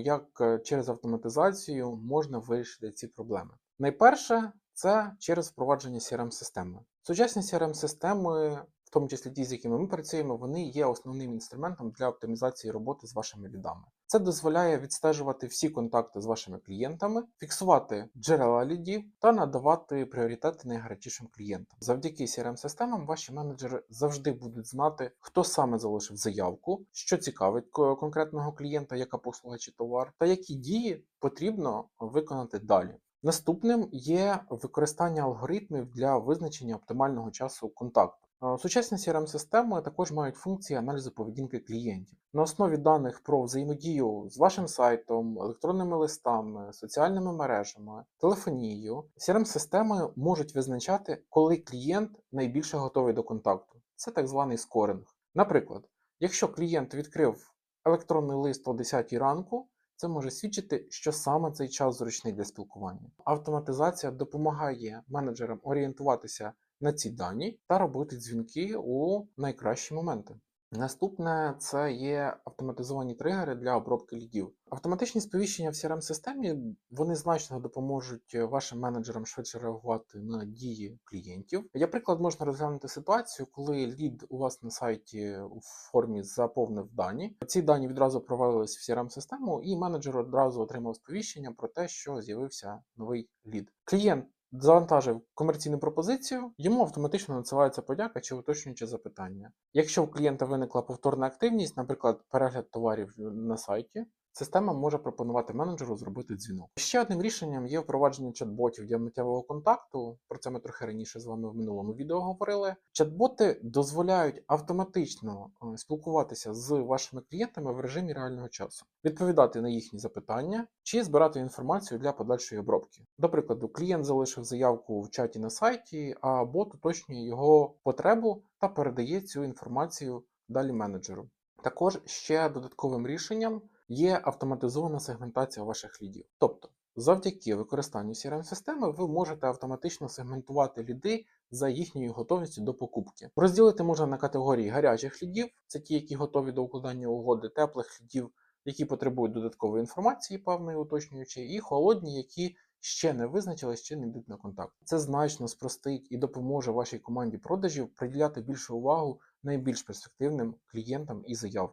як е, через автоматизацію можна вирішити ці проблеми. Найперше це через впровадження CRM-системи. Сучасні CRM-системи, в тому числі ті, з якими ми працюємо, вони є основним інструментом для оптимізації роботи з вашими лідами. Це дозволяє відстежувати всі контакти з вашими клієнтами, фіксувати джерела лідів та надавати пріоритети найгарячішим клієнтам. Завдяки CRM-системам ваші менеджери завжди будуть знати, хто саме залишив заявку, що цікавить конкретного клієнта, яка послуга чи товар, та які дії потрібно виконати далі. Наступним є використання алгоритмів для визначення оптимального часу контакту. Сучасні CRM-системи також мають функції аналізу поведінки клієнтів. На основі даних про взаємодію з вашим сайтом, електронними листами, соціальними мережами, телефонією, CRM-системи можуть визначати, коли клієнт найбільше готовий до контакту. Це так званий скоринг. Наприклад, якщо клієнт відкрив електронний лист о 10 ранку, це може свідчити, що саме цей час зручний для спілкування. Автоматизація допомагає менеджерам орієнтуватися на ці дані та робити дзвінки у найкращі моменти. Наступне це є автоматизовані тригери для обробки лідів. Автоматичні сповіщення в CRM-системі вони значно допоможуть вашим менеджерам швидше реагувати на дії клієнтів. Як приклад, можна розглянути ситуацію, коли лід у вас на сайті у формі заповнив дані. Ці дані відразу провалились в CRM-систему, і менеджер одразу отримав сповіщення про те, що з'явився новий лід. Клієнт завантажив комерційну пропозицію, йому автоматично надсилається подяка чи уточнююче запитання. Якщо у клієнта виникла повторна активність, наприклад, перегляд товарів на сайті, система може пропонувати менеджеру зробити дзвінок. Ще одним рішенням є впровадження чат-ботів для миттєвого контакту. Про це ми трохи раніше з вами в минулому відео говорили. Чат-боти дозволяють автоматично е, спілкуватися з вашими клієнтами в режимі реального часу, відповідати на їхні запитання чи збирати інформацію для подальшої обробки. До прикладу, клієнт залишив заявку в чаті на сайті, а бот уточнює його потребу та передає цю інформацію далі менеджеру. Також ще додатковим рішенням є автоматизована сегментація ваших лідів. Тобто, завдяки використанню CRM-системи ви можете автоматично сегментувати ліди за їхньою готовністю до покупки. Розділити можна на категорії гарячих лідів, це ті, які готові до укладання угоди, теплих лідів, які потребують додаткової інформації, певної уточнюючої, і холодні, які ще не визначили, ще не йдуть на контакт. Це значно спростить і допоможе вашій команді продажів приділяти більшу увагу найбільш перспективним клієнтам і заявкам.